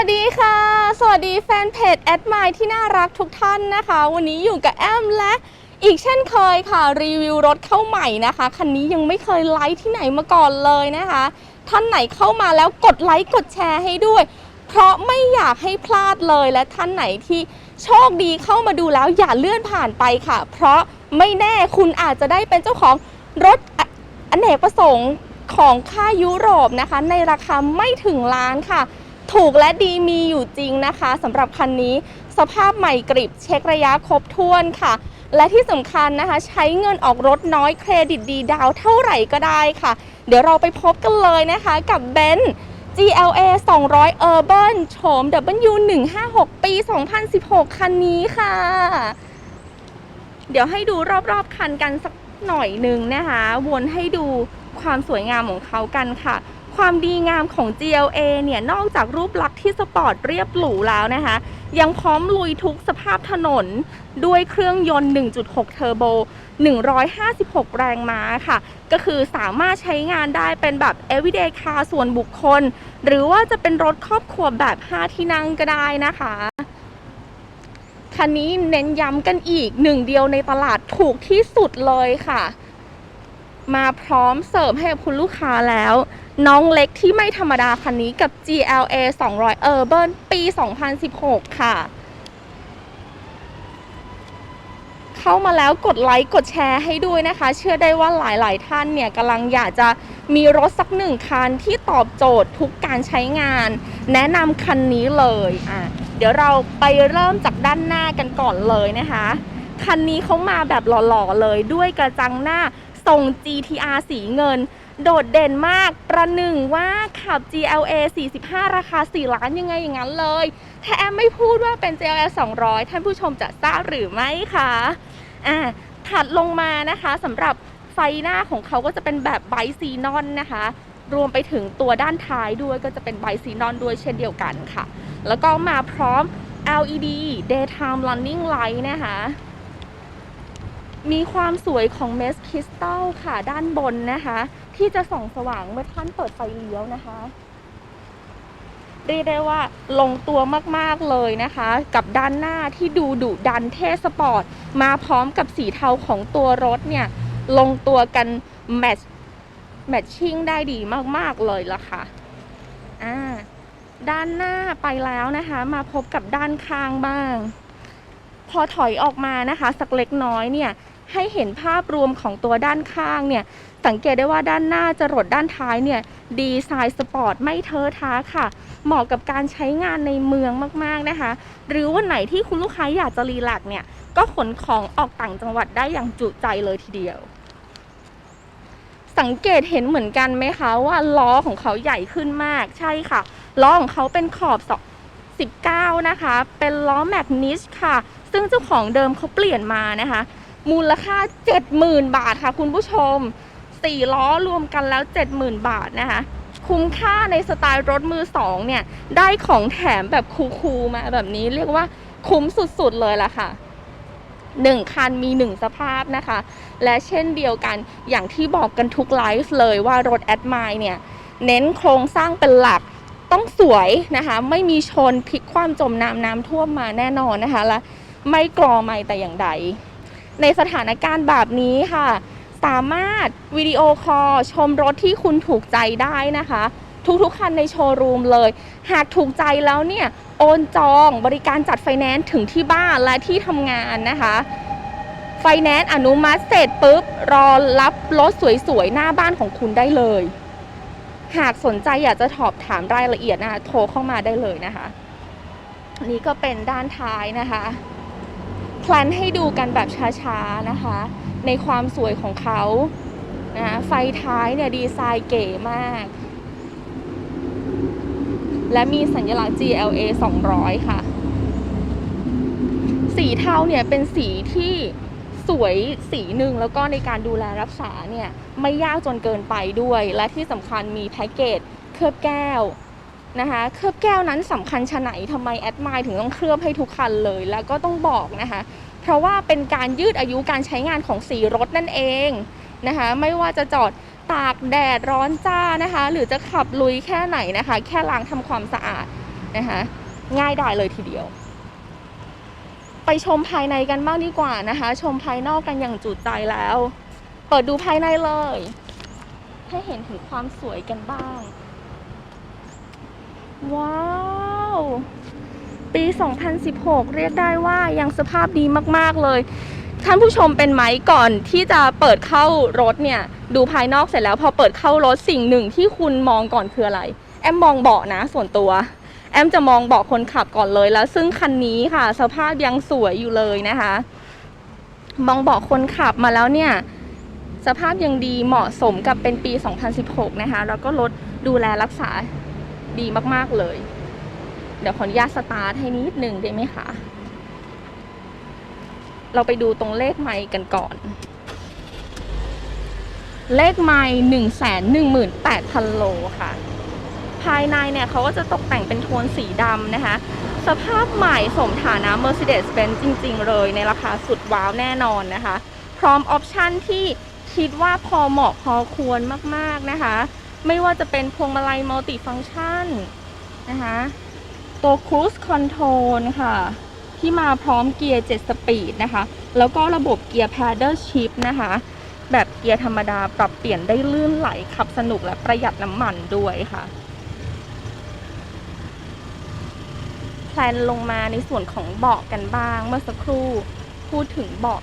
วัสดีค่ะ สวัสดีแฟนเพจแอดมายที่น่ารักทุกท่านนะคะ วันนี้อยู่กับแอมและอีกเช่นเคยค่ะ รีวิวรถเข้าใหม่นะคะ คันนี้ยังไม่เคยไลฟ์ที่ไหนมาก่อนเลยนะคะ ท่านไหนเข้ามาแล้วกดไลค์กดแชร์ให้ด้วย เพราะไม่อยากให้พลาดเลยและท่านไหนที่โชคดีเข้ามาดูแล้วอย่าเลื่อนผ่านไปค่ะ เพราะไม่แน่คุณอาจจะได้เป็นเจ้าของรถออเนกประสงค์ของค่ายยุโรปนะคะ ในราคาไม่ถึงล้านค่ะ ถูกและดีมีอยู่จริงนะคะสำหรับคันนี้สภาพใหม่กริบเช็คระยะครบถ้วนค่ะ และที่สำคัญนะคะ ใช้เงินออกรถน้อยเครดิตดีดาวเท่าไหร่ก็ได้ค่ะ เดี๋ยวเราไปพบกันเลยนะคะกับเบนซ์ GLA 200 Urban โฉม W156 ปี 2016 คันนี้ค่ะ เดี๋ยวให้ดูรอบๆคันกันสักหน่อยหนึ่งนะคะ วนให้ดูความสวยงามของเขากันค่ะ ความดีงามของ GLA เนี่ยนอกจากรูปลักษณ์ที่สปอร์ตเรียบหรูแล้วนะคะ ยังพร้อมลุยทุกสภาพถนนด้วยเครื่องยนต์ 1.6 เทอร์โบ 156 แรงม้าค่ะ ก็คือสามารถใช้งานได้เป็นแบบ everyday car ส่วนบุคคล หรือว่าจะเป็นรถครอบครัวแบบ 5 ที่นั่งก็ได้นะคะคันนี้เน้นย้ำกันอีกหนึ่งเดียวในตลาดถูกที่สุดเลยค่ะ มาพร้อมเสิร์ฟให้กับคุณลูกค้าแล้ว น้องเล็กที่ไม่ธรรมดาคันนี้กับ GLA 200 Urban ปี 2016 ค่ะ เข้ามาแล้วกดไลค์กดแชร์ให้ด้วยนะคะ เชื่อได้ว่าหลาย ๆ ท่านเนี่ยกำลังอยากจะมีรถสักหนึ่งคันที่ตอบโจทย์ทุกการใช้งาน แนะนำคันนี้เลยอะเดี๋ยวเราไปเริ่มจากด้านหน้ากันก่อนเลยนะคะ คันนี้เขามาแบบหล่อ ๆ เลยด้วยกระจังหน้า ทรง GTR สีเงิน โดดเด่นมากประหนึ่งว่าขับ GLA 45 ราคา 4 ล้านยังไงอย่างนั้นเลย ถ้าแอมไม่พูดว่าเป็น GLA 200 ท่านผู้ชมจะทราบหรือไม่คะอ่าถัดลงมานะคะสำหรับไฟหน้าของเขาก็จะเป็นแบบไบซีนอนนะคะ รวมไปถึงตัวด้านท้ายด้วยก็จะเป็นไบซีนอนด้วยเช่นเดียวกันค่ะ แล้วก็มาพร้อม LED daytime running light นะคะ มีความสวยของเมสคริสตัลค่ะด้านบนนะคะ ที่จะส่องสว่างเมื่อท่านเปิดไฟเลี้ยวนะคะเรียกได้ว่าลงตัวมากๆเลยนะคะ กับด้านหน้าที่ดูดุดันเท่สปอร์ต มาพร้อมกับสีเทาของตัวรถเนี่ย ลงตัวกันแมทช์แมทชิ่งได้ดีมากๆเลยละค่ะอ่าด้านหน้าไปแล้วนะคะ มาพบกับด้านข้างบ้าง พอถอยออกมานะคะ สักเล็กน้อยเนี่ยให้เห็นภาพรวมของตัวด้านข้างเนี่ยสังเกตได้ว่าด้านหน้าจรดด้านท้ายเนี่ยดีไซน์สปอร์ตไม่เทอะท้าค่ะ เหมาะกับการใช้งานในเมืองมากๆนะคะ หรือวันไหนที่คุณลูกค้าอยากจะรีแลกซ์เนี่ยก็ขนของออกต่างจังหวัดได้อย่างจุใจเลยทีเดียว สังเกตเห็นเหมือนกันไหมคะว่าล้อของเขาใหญ่ขึ้นมากใช่ค่ะล้อของเขาเป็นขอบส19 นะคะ เป็นล้อแมกนิชค่ะ ซึ่งเจ้าของเดิมเขาเปลี่ยนมานะคะ มูลค่า 70,000 บาทค่ะ คุณผู้ชม4ล้อรวมกันแล้ว 70,000 บาทนะคะ คุ้มค่าในสไตล์รถมือสองเนี่ย ได้ของแถมแบบคูลๆมาแบบนี้เรียกว่าคุ้มสุดๆเลยล่ะค่ะหนึ่งคันมีหนึ่งสภาพนะคะ และเช่นเดียวกันอย่างที่บอกกันทุกไลฟ์เลยว่ารถแอดมายเนี่ย เน้นโครงสร้างเป็นหลักต้องสวยนะคะ ไม่มีชนพลิกความจมน้ำน้ำท่วมมาแน่นอนนะคะและ ไม่กรอไม่แต่อย่างใด ในสถานการณ์แบบนี้ค่ะ สามารถวิดีโอคอลชมรถที่คุณถูกใจได้นะคะ ทุกๆคันในโชว์รูมเลย หากถูกใจแล้วเนี่ย โอนจองบริการจัดไฟแนนซ์ถึงที่บ้านและที่ทำงานนะคะไฟแนนซ์อนุมัติเสร็จปุ๊บ รอรับรถสวยๆ หน้าบ้านของคุณได้เลย หากสนใจอยากจะสอบถามรายละเอียดนะคะโทรเข้ามาได้เลยนะคะ นี่ก็เป็นด้านท้ายนะคะ แพลนให้ดูกันแบบช้าๆนะคะ ในความสวยของเขานะะไฟท้ายเนี่ยดีไซน์เก๋มาก และมีสัญลักษณ์ GLA 200 ค่ะ สีเทาเนี่ยเป็นสีที่สวยสีหนึ่งแล้วก็ในการดูแลรักษาเนี่ย ไม่ยากจนเกินไปด้วย และที่สำคัญมีแพ็กเกจเคลือบแก้ว นะคะเคลือบแก้วนั้นสำคัญชะไหนทำไมแอดมายถึงต้องเคลือบให้ทุกคันเลย แล้วก็ต้องบอกนะคะ เพราะว่าเป็นการยืดอายุการใช้งานของสีรถนั่นเองนะคะ ไม่ว่าจะจอดตากแดดร้อนจ้านะคะ หรือจะขับลุยแค่ไหนนะคะ แค่ล้างทำความสะอาดนะคะง่ายไดายเลยทีเดียว ไปชมภายในกันบ้างดีกว่านะคะ ชมภายนอกกันอย่างจุใจแล้ว เปิดดูภายในเลย ให้เห็นถึงความสวยกันบ้าง ว้าว ปี 2016 เรียกได้ว่ายังสภาพดีมาก ๆ เลย ท่านผู้ชมเป็นไหมก่อนที่จะเปิดเข้ารถเนี่ย ดูภายนอกเสร็จแล้วพอเปิดเข้ารถสิ่งหนึ่งที่คุณมองก่อนคืออะไร แอมมองเบาะนะส่วนตัว แอมจะมองเบาะคนขับก่อนเลยแล้ว ซึ่งคันนี้ค่ะ สภาพยังสวยอยู่เลยนะคะ มองเบาะคนขับมาแล้วเนี่ยสภาพยังดีเหมาะสมกับเป็นปี 2016 นะคะ แล้วก็รถดูแลรักษา ดีมากๆเลย เดี๋ยวขออนุญาตสตาร์ทให้นิดหนึ่งได้ไหมคะ เราไปดูตรงเลขไมค์กันก่อน เลขไมค์หนึ่งแสนหนึ่งหมื่นแปดพันโลค่ะ ภายในเนี่ยเขาก็จะตกแต่งเป็นโทนสีดำนะคะ สภาพใหม่สมฐานะ Mercedes-Benz จริง ๆ เลยในราคาสุดว้าวแน่นอนนะคะ พร้อมออปชันที่คิดว่าพอเหมาะพอควรมาก ๆ นะคะ ไม่ว่าจะเป็นพวงมาลัยมัลติฟัง c t ชันนะคะตัว Cruise Control ค่ะ ที่มาพร้อมเกียร์ 7 สปีดนะคะ แล้วก็ระบบเกียร์ Paddle Shift นะคะ แบบเกียร์ธรรมดาปรับเปลี่ยนได้ลื่นไหลขับสนุกและประหยัดน้ำมันด้วยค่ะแพลนลงมาในส่วนของเบาะกันบ้าง เมื่อสักครู่พูดถึงเบาะ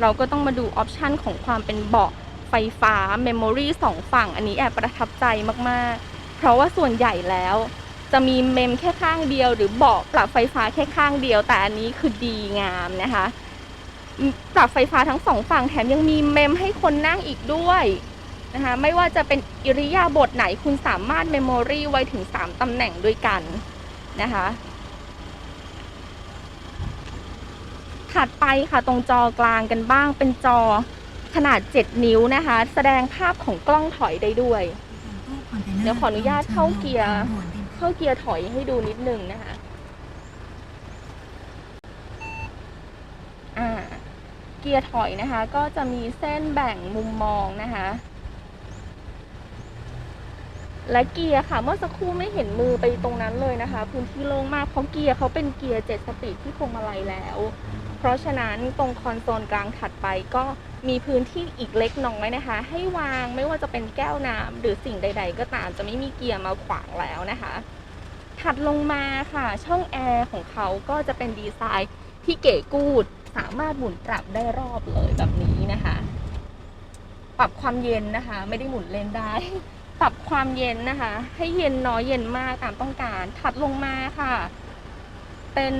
เราก็ต้องมาดูออปชันของความเป็นเบาะ ไฟฟ้า Memory สองฝั่งอันนี้แอบประทับใจมากๆ เพราะว่าส่วนใหญ่แล้ว จะมีเมมแค่ข้างเดียว หรือเบาะปรับไฟฟ้าแค่ข้างเดียว แต่อันนี้คือดีงามนะคะ ปรับไฟฟ้าทั้งสองฝั่งแถมยังมีเมมให้คนนั่งอีกด้วยนะคะไม่ว่าจะเป็นอิริยาบถไหนคุณสามารถเมมโมรีไว้ถึง 3ตำแหน่งด้วยกันนะคะถัดไปค่ะตรงจอกลางกันบ้างเป็นจอ ขนาด 7 นิ้วนะคะ แสดงภาพของกล้องถอยได้ด้วย เดี๋ยวขออนุญาตเข้าเกียร์เข้าเกียร์ถอยให้ดูนิดนึงนะคะอ่าเกียร์ถอยนะคะ ก็จะมีเส้นแบ่งมุมมองนะคะ และเกียร์ค่ะ เมื่อสักครู่ไม่เห็นมือไปตรงนั้นเลยนะคะ พื้นที่โล่งมากเพราะเกียร์เขาเป็นเกียร์7สปีดที่พวงมาลัยแล้ว เพราะฉะนั้นตรงคอนโซลกลางถัดไปก็มีพื้นที่อีกเล็กน้อยนะคะ ให้วางไม่ว่าจะเป็นแก้วน้ำหรือสิ่งใด ๆ ก็ตามจะไม่มีเกียร์มาขวางแล้วนะคะ ถัดลงมาค่ะ ช่องแอร์ของเขาก็จะเป็นดีไซน์ที่เก๋กูดสามารถหมุนปรับได้รอบเลยแบบนี้นะคะ ปรับความเย็นนะคะ ไม่ได้หมุนเลนได้ ปรับความเย็นนะคะ ให้เย็นน้อยเย็นมากตามต้องการ ถัดลงมาค่ะ เป็น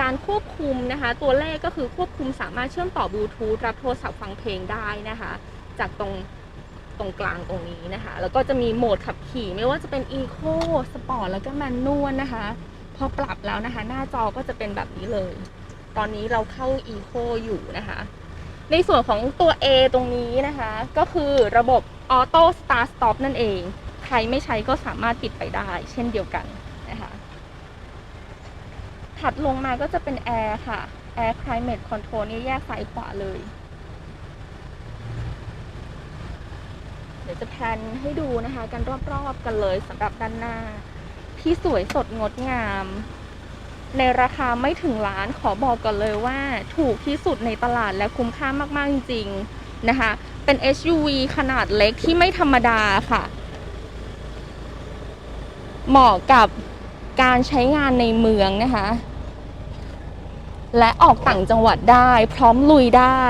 การควบคุมนะคะ ตัวแรกก็คือควบคุมสามารถเชื่อมต่อบลูทูธรับโทรศัพท์ฟังเพลงได้นะคะ จากตรงตรงกลางตรงนี้นะคะ แล้วก็จะมีโหมดขับขี่ไม่ว่าจะเป็น Eco Sport แล้วก็แมนนวลนะคะ พอปรับแล้วนะคะ หน้าจอก็จะเป็นแบบนี้เลย ตอนนี้เราเข้า Eco อยู่นะคะ ในส่วนของตัว A ตรงนี้นะคะ ก็คือระบบ Auto Start Stop นั่นเอง ใครไม่ใช้ก็สามารถปิดไปได้ เช่นเดียวกันนะคะถัดลงมาก็จะเป็นแอร์ค่ะ Air Climate Control นี่แยกซ้ายขวาเลย เดี๋ยวจะแพนให้ดูนะคะ กันรอบๆกันเลยสำหรับด้านหน้า ที่สวยสดงดงาม ในราคาไม่ถึงล้านขอบอกก่อนเลยว่า ถูกที่สุดในตลาดและคุ้มค่ามากๆจริงๆนะคะ เป็น SUV ขนาดเล็กที่ไม่ธรรมดาค่ะ เหมาะกับการใช้งานในเมืองนะคะ และออกต่างจังหวัดได้ พร้อมลุยได้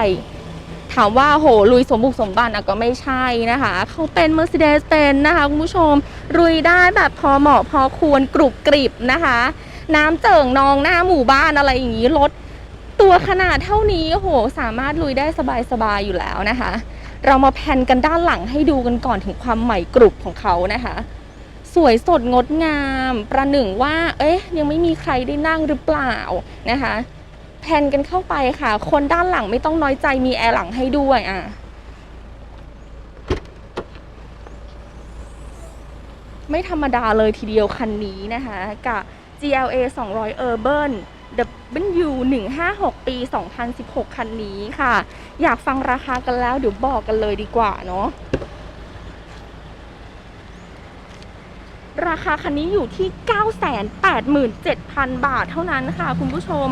ถามว่าโหลุยสมบุกสมบันอะก็ไม่ใช่นะคะ เขาเป็น Mercedes เป็นนะคะ คุณผู้ชมลุยได้แบบพอเหมาะพอควรกรุบกริบนะคะ น้ำเจิ่งนองหน้าหมู่บ้านอะไรอย่างนี้รถ ตัวขนาดเท่านี้โหสามารถลุยได้สบายๆอยู่แล้วนะคะ เรามาแพนกันด้านหลังให้ดูกันก่อนถึงความใหม่กรุบของเขานะคะ สวยสดงดงาม ประหนึ่งว่า เอ๊ะยังไม่มีใครได้นั่งหรือเปล่านะคะแพนกันเข้าไปค่ะ คนด้านหลังไม่ต้องน้อยใจมีแอร์หลังให้ด้วยอะไม่ธรรมดาเลยทีเดียวคันนี้นะคะ กับ GLA 200 Urban W 156 ปี 2016 คันนี้ค่ะ อยากฟังราคากันแล้วเดี๋ยวบอกกันเลยดีกว่าเนาะราคาคันนี้อยู่ที่ 987,000 บาทเท่านั้นค่ะ คุณผู้ชม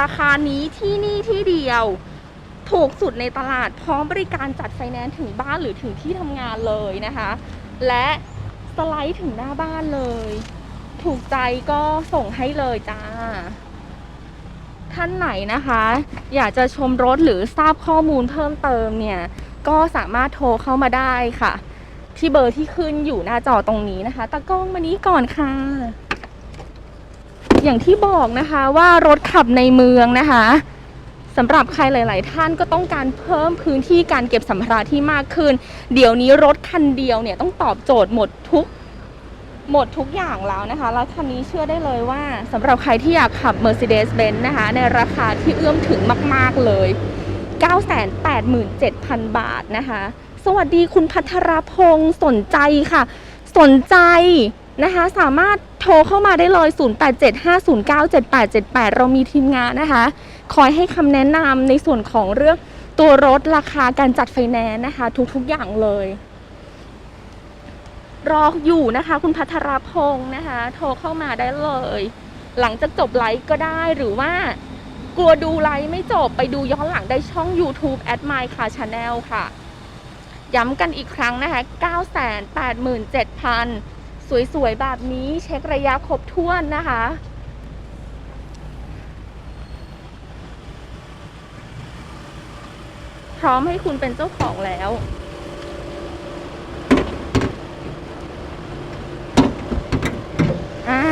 ราคานี้ที่นี่ที่เดียว ถูกสุดในตลาดพร้อมบริการจัดไฟแนนซ์ถึงบ้านหรือถึงที่ทำงานเลยนะคะ และสไลด์ถึงหน้าบ้านเลย ถูกใจก็ส่งให้เลยจ้า ท่านไหนนะคะ อยากจะชมรถหรือทราบข้อมูลเพิ่มเติมเนี่ย ก็สามารถโทรเข้ามาได้ค่ะ ที่เบอร์ที่ขึ้นอยู่หน้าจอตรงนี้นะคะตะกล้องมานี้ก่อนค่ะ อย่างที่บอกนะคะว่ารถขับในเมืองนะคะสำหรับใครหลาย ๆ ท่านก็ต้องการเพิ่มพื้นที่การเก็บสัมภาระที่มากขึ้น เดี๋ยวนี้รถคันเดียวเนี่ยต้องตอบโจทย์หมดทุก หมดทุกอย่างแล้วนะคะ แล้วคันนี้เชื่อได้เลยว่าสำหรับใครที่อยากขับ Mercedes-Benz นะคะ ในราคาที่เอื้อมถึงมาก ๆ เลย 987,000 บาทนะคะ สวัสดีคุณพัทรพงศ์สนใจค่ะ สนใจนะคะ สามารถโทรเข้ามาได้เลย 0875097878 เรามีทีมงานนะคะ คอยให้คำแนะนำในส่วนของเรื่องตัวรถราคาการจัดไฟแนนซ์นะคะ ทุก ๆ อย่างเลย รออยู่นะคะ คุณพัทรพงศ์นะคะ โทรเข้ามาได้เลย หลังจากจบไลฟ์ก็ได้หรือว่ากลัวดูไลฟ์ไม่จบไปดูย้อนหลังได้ช่อง YouTube at my car channel ค่ะ ย้ำกันอีกครั้งนะคะ 987,000 สวยๆ แบบนี้เช็คระยะครบถ้วนนะคะพร้อมให้คุณเป็นเจ้าของแล้ว อ่า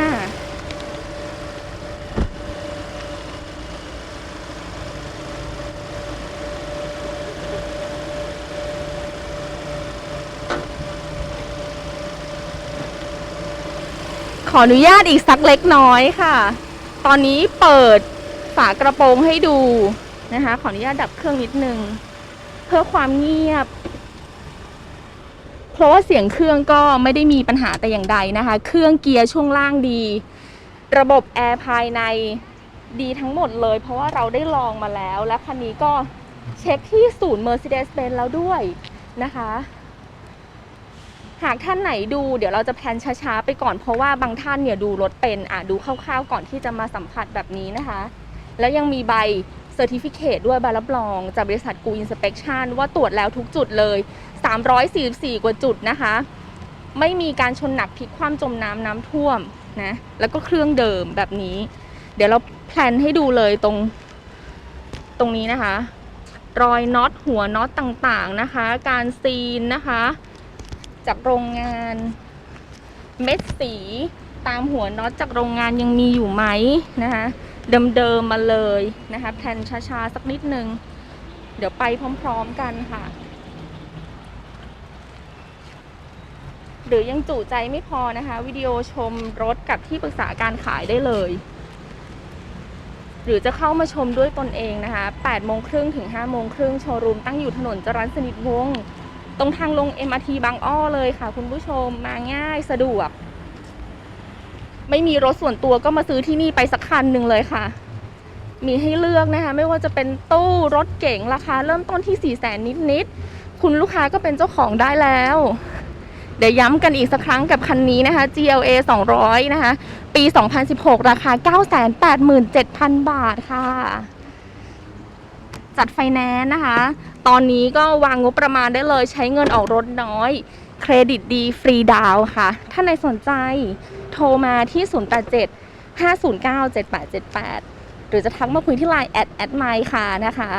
ข ออนุญาตอีกสักเล็กน้อยค่ะ ตอนนี้เปิดฝากระโปรงให้ดูนะคะ ขออนุญาตดับเครื่องนิดนึง เพื่อความเงียบ เพราะว่าเสียงเครื่องก็ไม่ได้มีปัญหาแต่อย่างใดนะคะ เครื่องเกียร์ช่วงล่างดี ระบบแอร์ภายในดีทั้งหมดเลย เพราะว่าเราได้ลองมาแล้ว และคันนี้ก็เช็คที่ศูนย์ Mercedes-Benz แล้วด้วยนะคะ หากท่านไหนดูเดี๋ยวเราจะแพลนช้าๆไปก่อนเพราะว่าบางท่านเนี่ยดูรถเป็นอะดูคร่าวๆก่อนที่จะมาสัมผัสแบบนี้นะคะ แล้วยังมีใบเซอร์ติฟิเคตด้วยใบรับรอง จากบริษัทกูอินสเป t ชันว่าตรวจแล้วทุกจุดเลย 344 กว่าจุดนะคะ ไม่มีการชนหนักพลิกคว่ำจมน้ำน้ำท่วมนะแล้วก็เครื่องเดิมแบบนี้ เดี๋ยวเราแพลนให้ดูเลยตรงตรงนี้นะคะ รอยน็อตหัวน็อตต่างๆนะคะ การซีนนะคะ จากโรงงาน เม็ดสี ตามหัวน็อตจากโรงงานยังมีอยู่ไหมนะคะเดิมๆมาเลยนะคะแพลนช้าๆสักนิดนึง เดี๋ยวไปพร้อมๆกันค่ะ หรือยังจุใจไม่พอนะคะ วิดีโอชมรถกับที่ปรึกษาการขายได้เลย หรือจะเข้ามาชมด้วยตนเองนะคะ8โมงครึ่งถึง5โมงครึ่งโชว์รูมตั้งอยู่ถนนจรัญสนิทวงศ์ ตรงทางลง MRT บางอ้อเลยค่ะ คุณผู้ชมมาง่ายสะดวก ไม่มีรถส่วนตัวก็มาซื้อที่นี่ไปสักคันหนึ่งเลยค่ะ มีให้เลือกนะคะ ไม่ว่าจะเป็นตู้รถเก๋งราคาเริ่มต้นที่4แสนนิดๆคุณลูกค้าก็เป็นเจ้าของได้แล้ว เดี๋ยวย้ำกันอีกสักครั้งกับคันนี้นะคะ GLA 200 นะคะ ปี 2016 ราคา 987,000 บาทค่ะ จัดไฟแนนซ์นะคะ ตอนนี้ก็วางงบประมาณได้เลยใช้เงินออกรถน้อย เครดิตดีฟรีดาวน์ค่ะ ถ้าในสนใจโทรมาที่ 087 509 7878 หรือจะทักมาคุยที่ไลน์แอดแอดไมค่ะนะคะ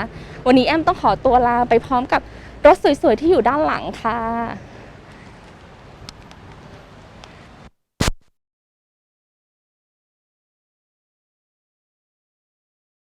วันนี้แอมต้องขอตัวลาไปพร้อมกับรถสวยๆที่อยู่ด้านหลังค่ะ